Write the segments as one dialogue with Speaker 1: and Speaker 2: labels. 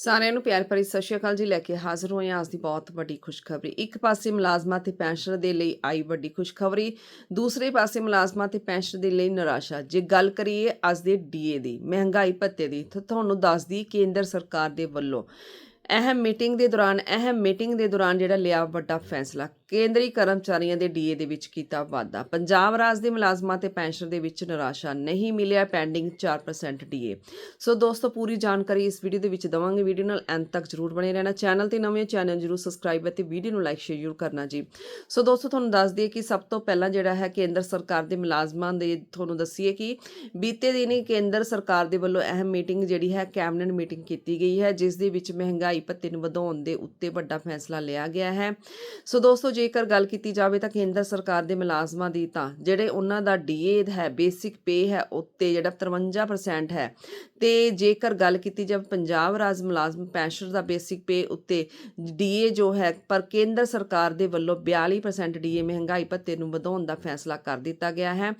Speaker 1: ਸਾਰਿਆਂ ਨੂੰ ਪਿਆਰ ਭਰੀ ਸਤਿ ਸ਼੍ਰੀ ਅਕਾਲ ਜੀ। ਲੈ ਕੇ ਹਾਜ਼ਰ ਹੋਏ ਹਾਂ ਅੱਜ ਦੀ ਬਹੁਤ ਵੱਡੀ ਖੁਸ਼ਖਬਰੀ। ਇੱਕ ਪਾਸੇ ਮੁਲਾਜ਼ਮਾਂ ਤੇ ਪੈਨਸ਼ਨਰ ਦੇ ਲਈ ਆਈ ਵੱਡੀ ਖੁਸ਼ਖਬਰੀ, ਦੂਸਰੇ ਪਾਸੇ ਮੁਲਾਜ਼ਮਾਂ ਤੇ ਪੈਨਸ਼ਨਰ ਦੇ ਲਈ ਨਿਰਾਸ਼ਾ। ਜੇ ਗੱਲ ਕਰੀਏ ਅੱਜ ਦੇ ਡੀਏ ਦੀ ਮਹਿੰਗਾਈ ਭੱਤੇ ਦੀ, ਤਾਂ ਤੁਹਾਨੂੰ ਦੱਸਦੀ ਕੇਂਦਰ ਸਰਕਾਰ ਦੇ ਵੱਲੋਂ ਅਹਿਮ ਮੀਟਿੰਗ ਦੇ ਦੌਰਾਨ, ਅਹਿਮ ਮੀਟਿੰਗ ਦੇ ਦੌਰਾਨ ਜਿਹੜਾ ਲਿਆ ਵੱਡਾ ਫੈਸਲਾ, ਕੇਂਦਰੀ ਕਰਮਚਾਰੀਆਂ ਦੇ ਡੀਏ ਦੇ ਵਿੱਚ ਕੀਤਾ ਵਾਧਾ। ਪੰਜਾਬ ਰਾਜ ਦੇ ਮੁਲਾਜ਼ਮਾਂ ਤੇ ਪੈਨਸ਼ਨ ਦੇ ਵਿੱਚ ਨਿਰਾਸ਼ਾ ਨਹੀਂ ਮਿਲਿਆ, ਪੈਂਡਿੰਗ 4% ਡੀਏ। ਸੋ ਦੋਸਤੋ, ਪੂਰੀ ਜਾਣਕਾਰੀ ਇਸ ਵੀਡੀਓ ਦੇ ਵਿੱਚ ਦਵਾਂਗੇ। ਵੀਡੀਓ ਨਾਲ ਐਂਡ ਤੱਕ ਜਰੂਰ ਬਣੇ ਰਹਿਣਾ। ਚੈਨਲ ਤੇ ਨਵੇਂ ਚੈਨਲ ਜਰੂਰ ਸਬਸਕ੍ਰਾਈਬ ਅਤੇ ਵੀਡੀਓ ਨੂੰ ਲਾਈਕ, ਸ਼ੇਅਰ ਜ਼ਰੂਰ ਕਰਨਾ ਜੀ। ਸੋ ਦੋਸਤੋ, ਤੁਹਾਨੂੰ ਦੱਸ ਦਈਏ ਕਿ ਸਭ ਤੋਂ ਪਹਿਲਾਂ ਜਿਹੜਾ ਹੈ ਕੇਂਦਰ ਸਰਕਾਰ ਦੇ ਮੁਲਾਜ਼ਮਾਂ ਦੇ ਤੁਹਾਨੂੰ ਦੱਸੀਏ ਕਿ ਬੀਤੇ ਦਿਨੀ ਕੇਂਦਰ ਸਰਕਾਰ ਦੇ ਵੱਲੋਂ ਅਹਿਮ ਮੀਟਿੰਗ ਜਿਹੜੀ ਹੈ ਕੈਬਨਿਟ ਮੀਟਿੰਗ ਕੀਤੀ ਗਈ ਹੈ, ਜਿਸ ਦੇ ਵਿੱਚ ਮਹਿੰਗਾਈ ਭੱਤੇ ਨੂੰ ਵਧਾਉਣ ਦੇ ਉੱਤੇ ਵੱਡਾ ਫੈਸਲਾ ਲਿਆ ਗਿਆ ਹੈ। ਸੋ ਦੋਸਤੋ, ਜੇਕਰ ਗੱਲ ਕੀਤੀ ਜਾਵੇ ਤਾਂ ਕੇਂਦਰ ਸਰਕਾਰ ਦੇ ਮੁਲਾਜ਼ਮਾਂ ਦੀ ਤਾਂ ਜਿਹੜੇ ਉਹਨਾਂ ਦਾ ਡੀਏ ਹੈ, ਬੇਸਿਕ ਪੇ ਹੈ, ਉੱਤੇ ਜਿਹੜਾ 53% ਹੈ। ਤੇ ਜੇਕਰ ਗੱਲ ਕੀਤੀ ਜਾਵੇ ਪੰਜਾਬ ਰਾਜ ਮੁਲਾਜ਼ਮ ਪੈਨਸ਼ਨ ਦਾ ਬੇਸਿਕ ਪੇ ਉੱਤੇ ਡੀਏ ਜੋ ਹੈ, ਪਰ ਕੇਂਦਰ ਸਰਕਾਰ ਦੇ ਵੱਲੋਂ 42% ਡੀਏ ਮਹਿੰਗਾਈ ਭੱਤੇ ਨੂੰ ਵਧਾਉਣ ਦਾ ਫੈਸਲਾ ਕਰ ਦਿੱਤਾ ਗਿਆ ਹੈ।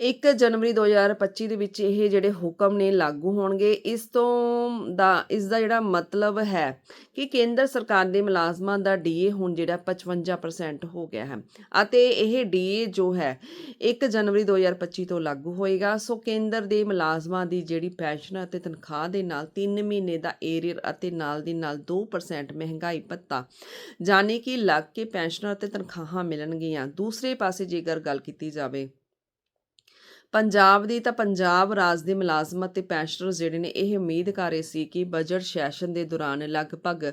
Speaker 1: 1 ਜਨਵਰੀ 2025 ਦੇ ਵਿੱਚ ਇਹ ਜਿਹੜੇ ਹੁਕਮ ਨੇ ਲਾਗੂ ਹੋਣਗੇ, ਇਸ ਤੋਂ ਦਾ, ਇਸ ਦਾ ਜਿਹੜਾ ਮਤਲਬ ਹੈ ਕਿ ਕੇਂਦਰ ਸਰਕਾਰ ਦੇ ਮੁਲਾਜ਼ਮਾਂ ਦਾ ਡੀਏ ਹੁਣ ਜਿਹੜਾ 55% ਹੋ ਗਿਆ ਹੈ ਅਤੇ ਇਹ ਡੀਏ ਜੋ ਹੈ 1 ਜਨਵਰੀ 2025 ਤੋਂ ਲਾਗੂ ਹੋਏਗਾ। ਸੋ ਕੇਂਦਰ ਦੇ ਮੁਲਾਜ਼ਮਾਂ ਦੀ ਜਿਹੜੀ ਪੈਨਸ਼ਨ ਅਤੇ ਤਨਖਾਹ ਦੇ ਨਾਲ 3 ਮਹੀਨੇ ਦਾ ਏਰੀਅਰ ਅਤੇ ਨਾਲ ਦੀ ਨਾਲ 2% ਮਹਿੰਗਾਈ ਭੱਤਾ, ਜਾਣੀ ਕਿ ਲੱਗ ਕੇ ਪੈਨਸ਼ਨਰ ਅਤੇ ਤਨਖਾਹਾਂ ਮਿਲਣਗੀਆਂ। ਦੂਸਰੇ ਪਾਸੇ ਜੇਕਰ ਗੱਲ ਕੀਤੀ ਜਾਵੇ ਪੰਜਾਬ ਦੀ ਤਾਂ ਪੰਜਾਬ ਰਾਜ ਦੇ ਮੁਲਾਜ਼ਮ ਅਤੇ ਪੈਨਸ਼ਨਰ ਜਿਹੜੇ ਨੇ, ਇਹ ਉਮੀਦ ਕਰ ਰਹੇ ਸੀ ਕਿ ਬਜਟ ਸੈਸ਼ਨ ਦੇ ਦੌਰਾਨ ਲਗਭਗ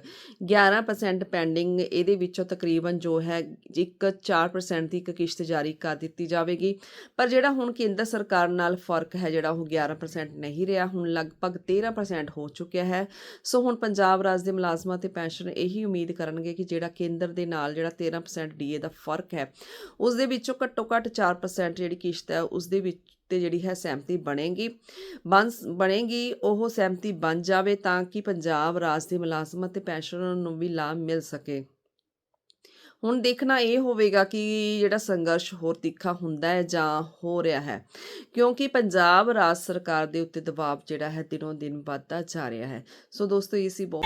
Speaker 1: 11% ਪੈਂਡਿੰਗ ਇਹਦੇ ਵਿੱਚੋਂ ਤਕਰੀਬਨ ਜੋ ਹੈ, ਇੱਕ 4% ਦੀ ਇੱਕ ਕਿਸ਼ਤ ਜਾਰੀ ਕਰ ਦਿੱਤੀ ਜਾਵੇਗੀ। ਪਰ ਜਿਹੜਾ ਹੁਣ ਕੇਂਦਰ ਸਰਕਾਰ ਨਾਲ ਫ਼ਰਕ ਹੈ, ਜਿਹੜਾ ਉਹ 11% ਨਹੀਂ ਰਿਹਾ, ਹੁਣ ਲਗਭਗ 13% ਹੋ ਚੁੱਕਿਆ ਹੈ। ਸੋ ਹੁਣ ਪੰਜਾਬ ਰਾਜ ਦੇ ਮੁਲਾਜ਼ਮਾਂ ਤੇ ਪੈਨਸ਼ਨਰ ਇਹੀ ਉਮੀਦ ਕਰਨਗੇ ਕਿ ਜਿਹੜਾ ਕੇਂਦਰ ਦੇ ਨਾਲ ਜਿਹੜਾ 13% ਡੀਏ ਦਾ ਫ਼ਰਕ ਹੈ ਉਸ ਦੇ ਵਿੱਚੋਂ ਘੱਟੋ ਘੱਟ 4% ਜਿਹੜੀ ਕਿਸ਼ਤ ਹੈ ਉਸ ਦੇ ਵਿੱਚ ਤੇ ਜਿਹੜੀ ਹੈ ਸਹਿਮਤੀ ਬਣੇਗੀ। ਬਣੇਗੀ, ਉਹ ਸਹਿਮਤੀ ਬਣ ਜਾਵੇ ਤਾਂ ਕਿ ਪੰਜਾਬ ਰਾਜ ਦੇ ਮੁਲਾਜ਼ਮ ਅਤੇ ਪੈਨਸ਼ਨਰਾਂ ਨੂੰ ਵੀ ਲਾਭ ਮਿਲ ਸਕੇ। ਹੁਣ ਦੇਖਣਾ ਇਹ ਹੋਵੇਗਾ ਕਿ ਜਿਹੜਾ ਸੰਘਰਸ਼ ਹੋਰ ਤਿੱਖਾ ਹੁੰਦਾ ਹੈ ਜਾਂ ਹੋ ਰਿਹਾ ਹੈ, ਕਿਉਂਕਿ ਪੰਜਾਬ ਰਾਜ ਸਰਕਾਰ ਦੇ ਉੱਤੇ ਦਬਾਅ ਜਿਹੜਾ ਹੈ ਦਿਨੋਂ ਦਿਨ ਵੱਧਦਾ ਜਾ ਰਿਹਾ ਹੈ। ਸੋ ਦੋਸਤੋ, ਇਹ ਸੀ ਬਹੁਤ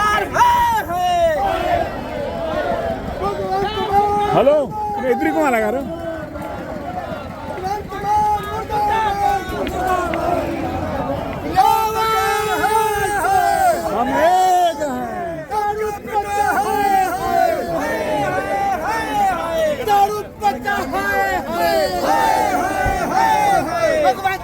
Speaker 2: హలో ఎదురు కుమారా గారు भगवान